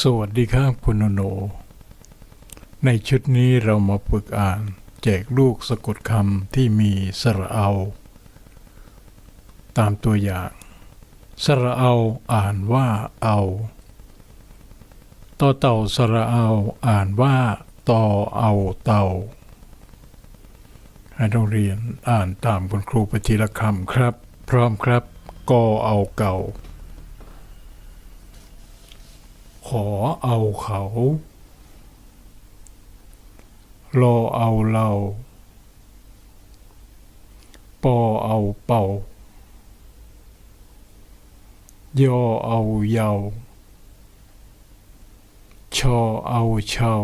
สวัสดีครับคุณโนโน ในชุดนี้เรามาฝึกอ่าน แจกลูกสะกดคำที่มีสระเอา ตามตัวอย่าง สระเอาอ่านว่าเอาต่อเต่าสระเอาอ่านว่าต่อเอาเต่าให้นักเรียนอ่านตามคุณครูปทีละคำครับ พร้อมครับกอเอาเก่า ขอ เอาเขารอเอาเรา ปอเอาเป่ายอเอาเยา ชอเอาเชา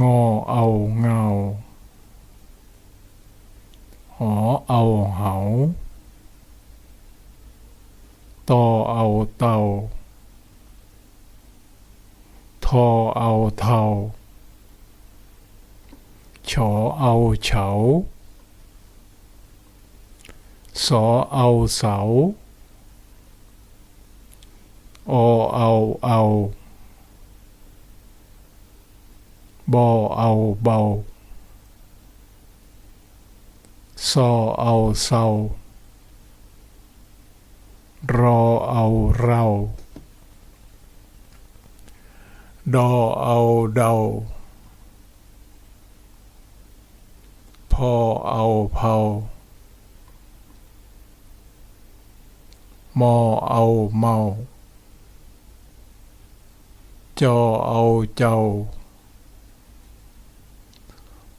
งอเอาเงาหอเอาเหา ตอเอาเตาทอเอาเทาฉอเอาเฉา สอเอาเสา อเอาเอาบอเอาเบาซอเอาเศร้า รอเอาเรา ดอเอาเดา พอเอาเผามอเอาเมา จอเอาเจ้า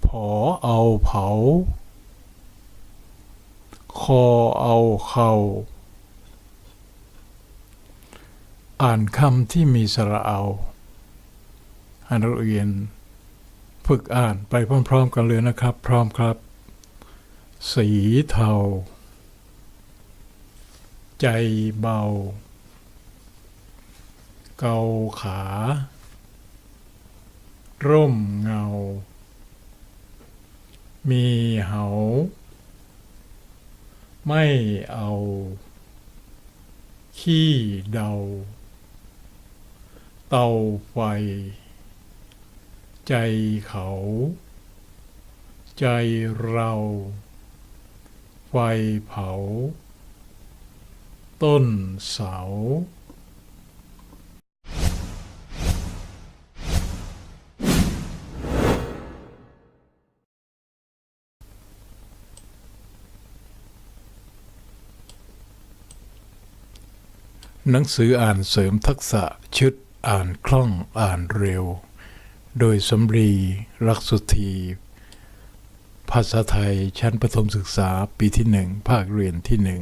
ผอเอาเผา คอเอาเข่า อ่านคำที่มีสระเอาให้นักเรียนฝึกอ่านไปพร้อม ๆ กันเลยนะครับ พร้อมครับ สีเทา ใจเบา เกาขา ร่มเงา มีเหา ไม่เอา ขี้เดา เตาไฟ ใจเขา ใจเรา ไฟเผา ต้นเสาหนังสืออ่านเสริมทักษะชุด อ่านคล่องอ่านเร็ว โดยสมรีรักสุธีภาษาไทยชั้นประถมศึกษาปีที่หนึ่งภาคเรียนที่หนึ่ง